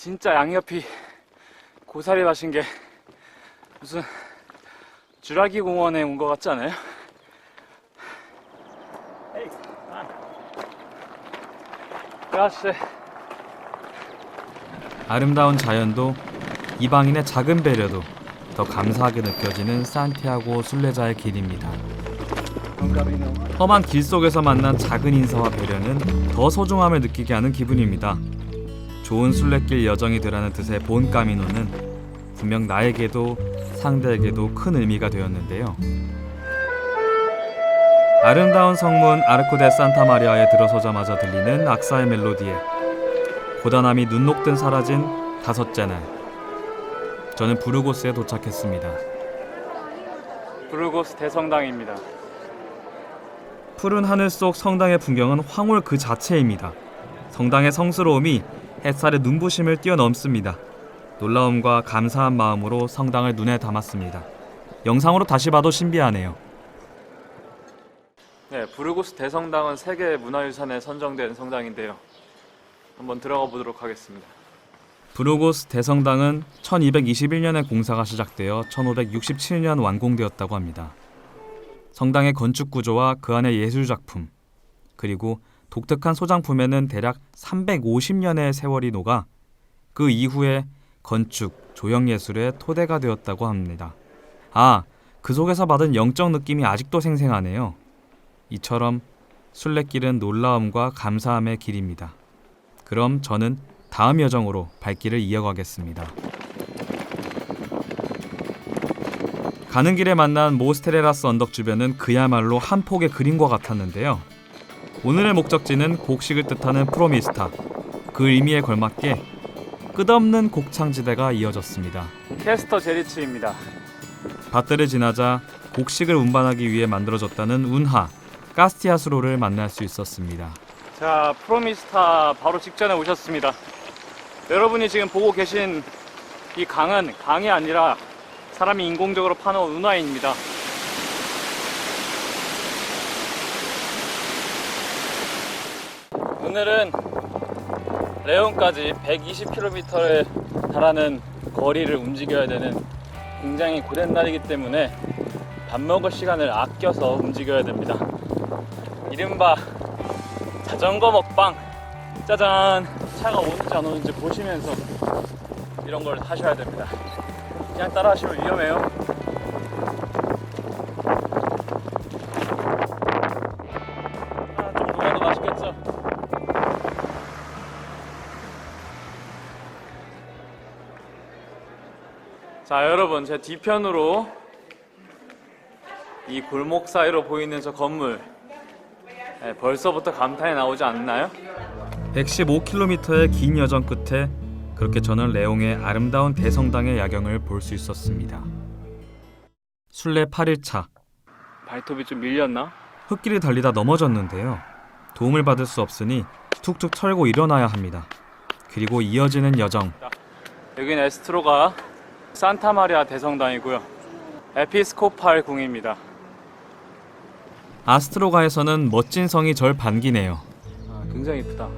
진짜 양옆이 고사리 마신 게 무슨 주라기 공원에 온 것 같지 않아요? 아. 아름다운 자연도 이방인의 작은 배려도 더 감사하게 느껴지는 산티아고 순례자의 길입니다. 험한 길 속에서 만난 작은 인사와 배려는 더 소중함을 느끼게 하는 기분입니다. 좋은 순례길 여정이 되라는 뜻의 본 까미노는 분명 나에게도 상대에게도 큰 의미가 되었는데요. 아름다운 성문 아르코 데 산타 마리아에 들어서자마자 들리는 악사의 멜로디에 고단함이 눈 녹듯 사라진 다섯째 날. 저는 부르고스에 도착했습니다. 브루고스 대성당입니다. 푸른 하늘 속 성당의 풍경은 황홀 그 자체입니다. 성당의 성스러움이 햇살의 눈부심을 뛰어넘습니다. 놀라움과 감사한 마음으로 성당을 눈에 담았습니다. 영상으로 다시 봐도 신비하네요. 네, 브루고스 대성당은 세계 문화유산에 선정된 성당인데요. 한번 들어가 보도록 하겠습니다. 브루고스 대성당은 1221년에 공사가 시작되어 1567년 완공되었다고 합니다. 성당의 건축 구조와 그 안의 예술 작품 그리고 독특한 소장품에는 대략 350년의 세월이 녹아 그 이후에 건축, 조형 예술의 토대가 되었다고 합니다. 아, 그 속에서 받은 영적 느낌이 아직도 생생하네요. 이처럼 순례길은 놀라움과 감사함의 길입니다. 그럼 저는 다음 여정으로 발길을 이어가겠습니다. 가는 길에 만난 모스테레라스 언덕 주변은 그야말로 한 폭의 그림과 같았는데요. 오늘의 목적지는 곡식을 뜻하는 프로미스타. 그 의미에 걸맞게 끝없는 곡창지대가 이어졌습니다. 캐스터 제리츠입니다. 밭들을 지나자 곡식을 운반하기 위해 만들어졌다는 운하 가스티아스로를 만날 수 있었습니다. 자, 프로미스타 바로 직전에 오셨습니다. 여러분이 지금 보고 계신 이 강은 강이 아니라 사람이 인공적으로 파놓은 운하입니다. 오늘은 레온까지 120km에 달하는 거리를 움직여야 되는 굉장히 고된 날이기 때문에 밥 먹을 시간을 아껴서 움직여야 됩니다. 이른바 자전거 먹방. 짜잔! 차가 오는지 안 오는지 보시면서 이런 걸 하셔야 됩니다. 그냥 따라 하시면 위험해요 자 여러분 제 뒤편으로 이 골목 사이로 보이는 저 건물 네, 벌써부터 감탄이 나오지 않나요? 115km의 긴 여정 끝에 그렇게 저는 레옹의 아름다운 대성당의 야경을 볼 수 있었습니다. 순례 8일차 발톱이 좀 밀렸나? 흙길을 달리다 넘어졌는데요. 도움을 받을 수 없으니 툭툭 털고 일어나야 합니다. 그리고 이어지는 여정. 여긴 에스트로가 산타마리아 대성당이고요. 에피스코팔 궁입니다. 아스트로가에서는 멋진 성이 절 반기네요. 아, 굉장히 이쁘다.